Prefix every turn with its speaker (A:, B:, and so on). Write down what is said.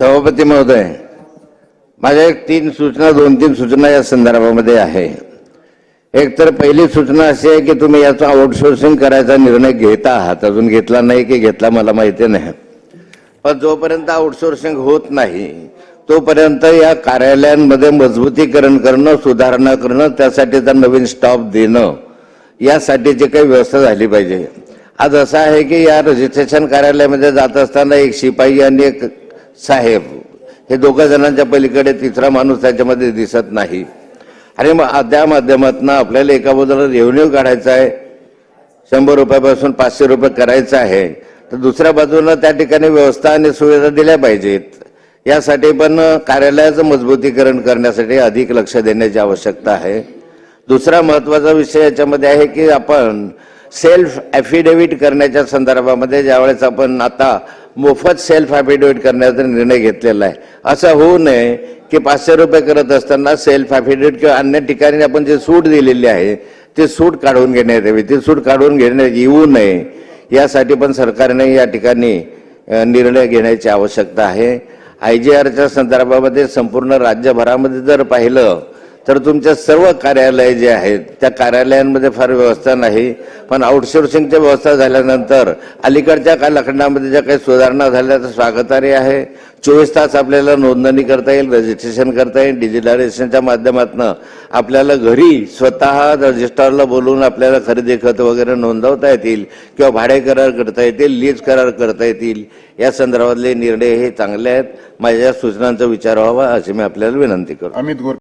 A: सभापती महोदय माझ्या एक तीन सूचना दोन तीन सूचना या संदर्भामध्ये आहे. एक तर पहिली सूचना अशी आहे की तुम्ही याचं आउटसोर्सिंग करायचा निर्णय घेता आहात. अजून घेतला नाही की घेतला मला माहिती नाही. पण जोपर्यंत आउटसोर्सिंग होत नाही तोपर्यंत या कार्यालयांमध्ये मजबूतीकरण करणं सुधारणा करणं त्यासाठीचा नवीन स्टॉप देणं यासाठीची काही व्यवस्था झाली पाहिजे. आज असं आहे की या रजिस्ट्रेशन कार्यालयामध्ये जात असताना एक शिपाई आणि एक साहेब हे दोघं जणांच्या पलीकडे तिसरा माणूस त्याच्यामध्ये दिसत नाही. आणि मग त्या माध्यमातून आपल्याला एका बाजूला रेव्हन्यू काढायचा आहे शंभर रुपयापासून पाचशे रुपये करायचं आहे तर दुसऱ्या बाजूला त्या ठिकाणी व्यवस्था आणि सुविधा दिल्या पाहिजेत. यासाठी पण कार्यालयाचं मजबूतीकरण करण्यासाठी अधिक लक्ष देण्याची आवश्यकता आहे. दुसरा महत्त्वाचा विषय याच्यामध्ये आहे की आपण सेल्फ ॲफिडेव्हिट करण्याच्या संदर्भामध्ये ज्यावेळेस आपण आता मोफत सेल्फ ॲफिडेविट करण्याचा निर्णय घेतलेला आहे. असं होऊ नये की पाचशे रुपये करत असताना सेल्फ ॲफिडेविट किंवा अन्य ठिकाणी आपण जे सूट दिलेली आहे ते सूट काढून घेण्यात यावी. ती सूट काढून घेण्यात येऊ नये. यासाठी पण सरकारने या ठिकाणी निर्णय घेण्याची आवश्यकता आहे. आय जी आरच्या संदर्भामध्ये संपूर्ण राज्यभरामध्ये जर पाहिलं तर तुमच्या सर्व कार्यालय जे आहेत त्या कार्यालयांमध्ये फार व्यवस्था नाही. पण आउटसोर्सिंगच्या व्यवस्था झाल्यानंतर अलीकडच्या कालखंडामध्ये ज्या काही सुधारणा झाल्या त्या स्वागतार्ह आहे. चोवीस तास आपल्याला नोंदणी करता येईल रजिस्ट्रेशन करता येईल डिजिटलायझेशनच्या माध्यमातून आपल्याला घरी स्वतः रजिस्ट्रारला बोलवून आपल्याला खरेदी खत वगैरे नोंदवता येतील किंवा भाडे करार करता येतील लीज करार करता येतील. या संदर्भातले निर्णय हे चांगले आहेत. माझ्या सूचनांचा विचार व्हावा अशी मी आपल्याला विनंती करतो.
B: अमित